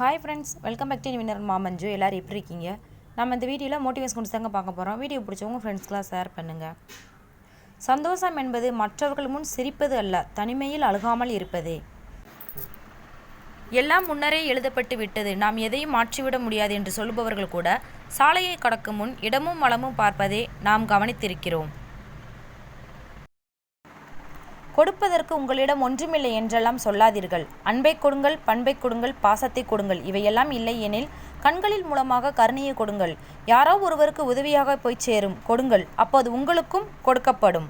Hi friends welcome back to வினர் மாமஞ்சு எல்லோரும் எப்படி இருக்கீங்க? நம்ம இந்த வீடியோவில் மோட்டிவேஷன் கொண்டு தாங்க பார்க்க போகிறோம் வீடியோ பிடிச்சவங்க ஃப்ரெண்ட்ஸ்க்கெலாம் ஷேர் பண்ணுங்கள் சந்தோஷம் என்பது மற்றவர்கள் முன் சிரிப்பது அல்ல தனிமையில் அழுகாமல் இருப்பதே. எல்லாம் முன்னரே எழுதப்பட்டு விட்டது. நாம் எதையும் மாற்றிவிட முடியாது என்று சொல்பவர்கள் கூட சாலையை கடக்கும் முன் இடமும் வளமும் பார்ப்பதே நாம் கவனித்திருக்கிறோம். கொடுப்பதற்கு உங்களிடம் ஒன்றுமில்லை என்றெல்லாம் சொல்லாதீர்கள். அன்பை கொடுங்கள் பண்பை கொடுங்கள் பாசத்தை கொடுங்கள். இவையெல்லாம் இல்லை எனில் கண்களில் மூலமாக கருணையை கொடுங்கள். யாரோ ஒருவருக்கு உதவியாக போய் சேரும். கொடுங்கள் அப்போது உங்களுக்கும் கொடுக்கப்படும்.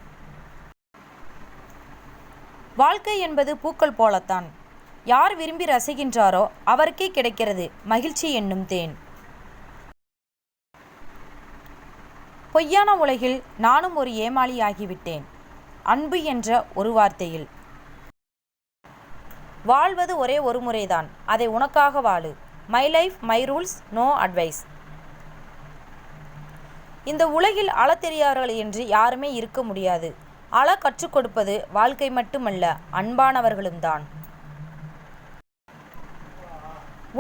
வாழ்க்கை என்பது பூக்கள் போலத்தான். யார் விரும்பி ரசிக்கின்றாரோ அவருக்கே கிடைக்கிறது. மகிழ்ச்சி என்னும் தேன். பொய்யான உலகில் நானும் ஒரு ஏமாளி ஆகிவிட்டேன் அன்பு என்ற ஒரு வார்த்தையில். வாழ்வது ஒரே ஒரு முறைதான் அதை உனக்காக வாழு. My life my rules no advice இந்த உலகில் அழ தெரியாதவர்கள் என்று யாருமே இருக்க முடியாது. அள கற்றுக் கொடுப்பது வாழ்க்கை மட்டுமல்ல அன்பானவர்களும் தான்.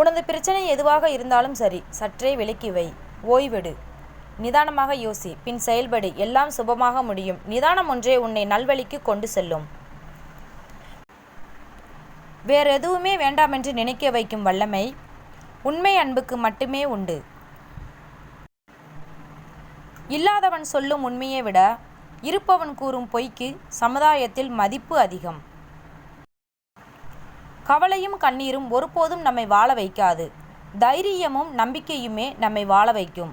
உனது பிரச்சனை எதுவாக இருந்தாலும் சரி சற்றே விலக்கி வை. ஓய்வெடு. நிதானமாக யோசி பின் செயல்படு எல்லாம் சுபமாக முடியும். நிதானம் ஒன்றே உன்னை நல்வழிக்கு கொண்டு செல்லும். வேற எதுவுமே வேண்டாமென்று நினைக்க வைக்கும் வல்லமை உண்மை அன்புக்கு மட்டுமே உண்டு. இல்லாதவன் சொல்லும் உண்மையை விட இருப்பவன் கூறும் பொய்க்கு சமுதாயத்தில் மதிப்பு அதிகம். கவலையும் கண்ணீரும் ஒருபோதும் நம்மை வாழ வைக்காது. தைரியமும் நம்பிக்கையுமே நம்மை வாழ வைக்கும்.